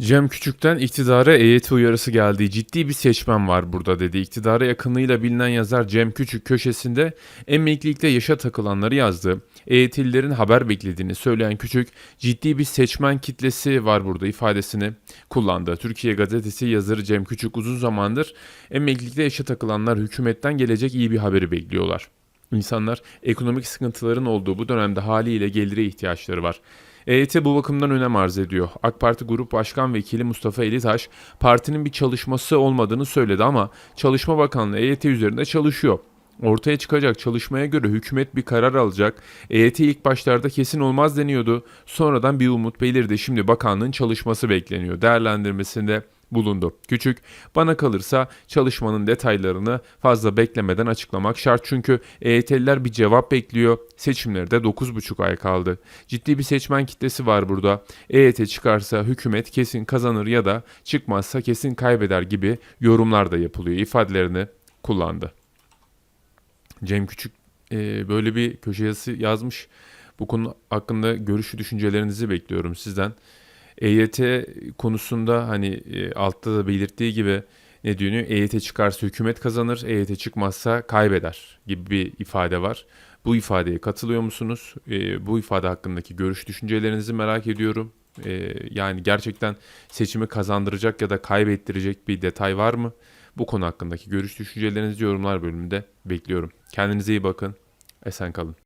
Cem Küçük'ten iktidara EYT uyarısı geldi. Ciddi bir seçmen var burada dedi. İktidara yakınlığıyla bilinen yazar Cem Küçük köşesinde emeklilikte yaşa takılanları yazdı. EYT'lilerin haber beklediğini söyleyen Küçük, ciddi bir seçmen kitlesi var burada ifadesini kullandı. Türkiye Gazetesi yazarı Cem Küçük uzun zamandır emeklilikte yaşa takılanlar hükümetten gelecek iyi bir haberi bekliyorlar. İnsanlar ekonomik sıkıntıların olduğu bu dönemde haliyle gelire ihtiyaçları var. EYT bu bakımdan önem arz ediyor. AK Parti Grup Başkan Vekili Mustafa Elitaş, partinin bir çalışması olmadığını söyledi ama Çalışma Bakanlığı EYT üzerinde çalışıyor. Ortaya çıkacak çalışmaya göre hükümet bir karar alacak. EYT ilk başlarda kesin olmaz deniyordu. Sonradan bir umut belirdi. Şimdi bakanlığın çalışması bekleniyor. Değerlendirmesinde bulundu. Küçük, bana kalırsa çalışmanın detaylarını fazla beklemeden açıklamak şart çünkü EYT'liler bir cevap bekliyor. Seçimlerde 9,5 ay kaldı. Ciddi bir seçmen kitlesi var burada. EYT çıkarsa hükümet kesin kazanır ya da çıkmazsa kesin kaybeder gibi yorumlar da yapılıyor ifadelerini kullandı. Cem Küçük e, böyle bir köşe yazısı yazmış. Bu konu hakkında görüşü düşüncelerinizi bekliyorum sizden. EYT konusunda hani e, altta da belirttiği gibi ne diyor? EYT çıkarsa hükümet kazanır, EYT çıkmazsa kaybeder gibi bir ifade var. Bu ifadeye katılıyor musunuz? E, bu ifade hakkındaki görüş düşüncelerinizi merak ediyorum. E, yani gerçekten seçimi kazandıracak ya da kaybettirecek bir detay var mı? Bu konu hakkındaki görüş düşüncelerinizi yorumlar bölümünde bekliyorum. Kendinize iyi bakın. Esen kalın.